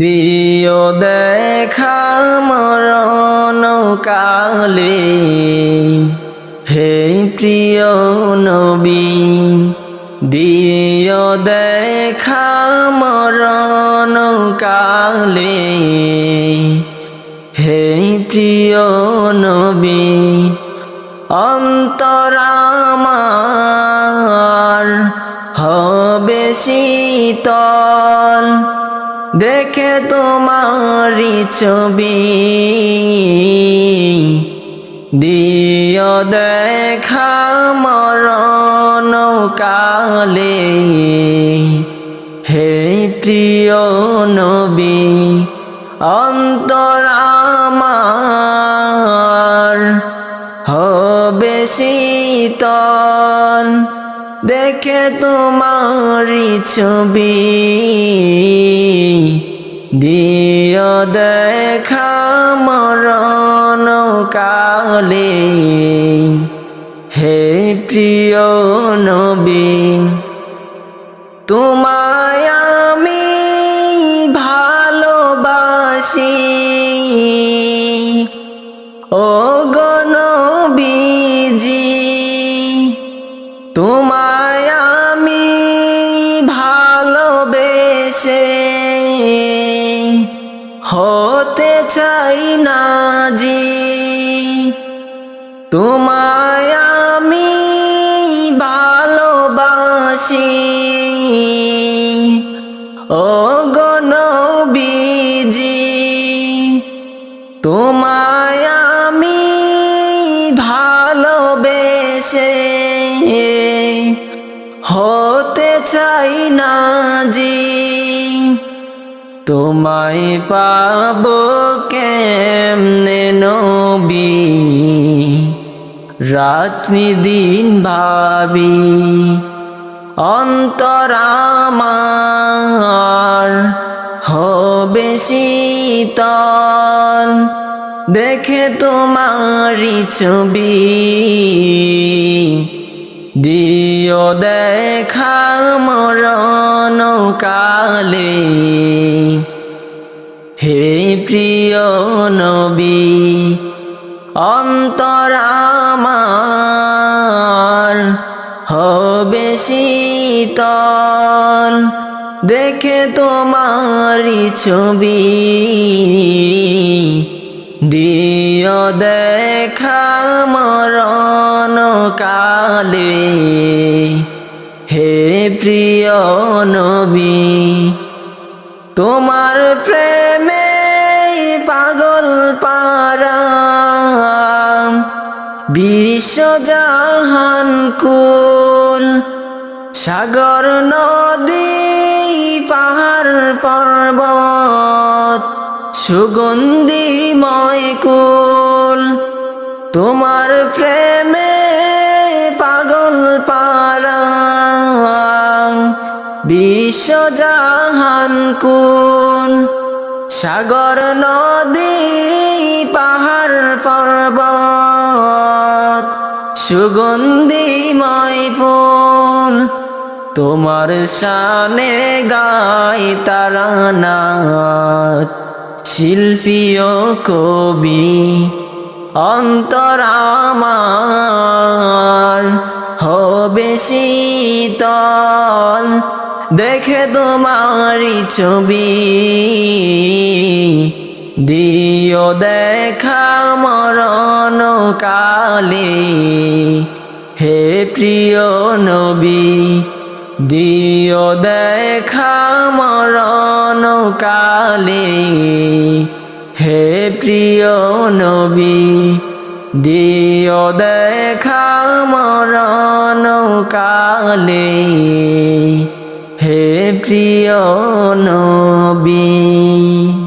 দিও দেখা মরণ কালে। হে প্রিয় নবী, দিও দেখা মরণ কালে। হে প্রিয় নবী অন্তরামার হবে শীতল। দেখে তোমারি ছবি দিও দেখা মরণ কালে। হে প্রিয় নবী অন্তরামার হবে শীতল। দেখে তোমারি ছবি দিও দেখা মরণ কালে। হে প্রিয় নবী তোমায় আমি ভালোবাসি। তোমায় আমি ভালোবাসি। ও গণবীজি তোমায় আমি ভালোবেসে হতে চাই না জি। তোমায় পাব কেমনে নবী? রাত্রি দিন ভাবি, অন্তরামার হবে শীতল। দেখে তোমারি ছবি, দিও দেখা মরণ কালে। হে প্রিয় নবী অন্তরামার শীতল। দেখে তোমারি ছবি দিও দেখা মরণ কালে। হে প্রিয় নবী, তোমার প্রেমে পাগল পারা। বিশ্বজাহান কুল সাগর নদী, পাহাড় পর্বত, সুগন্ধিময় কুল। তোমার প্রেমে পাগল পারা বিশ্বজাহান কুল। সাগর নদী, পাহাড় পর্বত, সুগন্ধিময় ফুল। তোমার শানে গাই তারানাথ শিল্পীয় কবি, অন্তরামার হবে শীতল। দেখে তোমারি ছবি, দিও দেখা মরণ কালে হে প্রিয় নবী দিও দেখা মরণ কালে। হে প্রিয় নবী দিও দেখা মরণ কালে। হে প্রিয় নবী।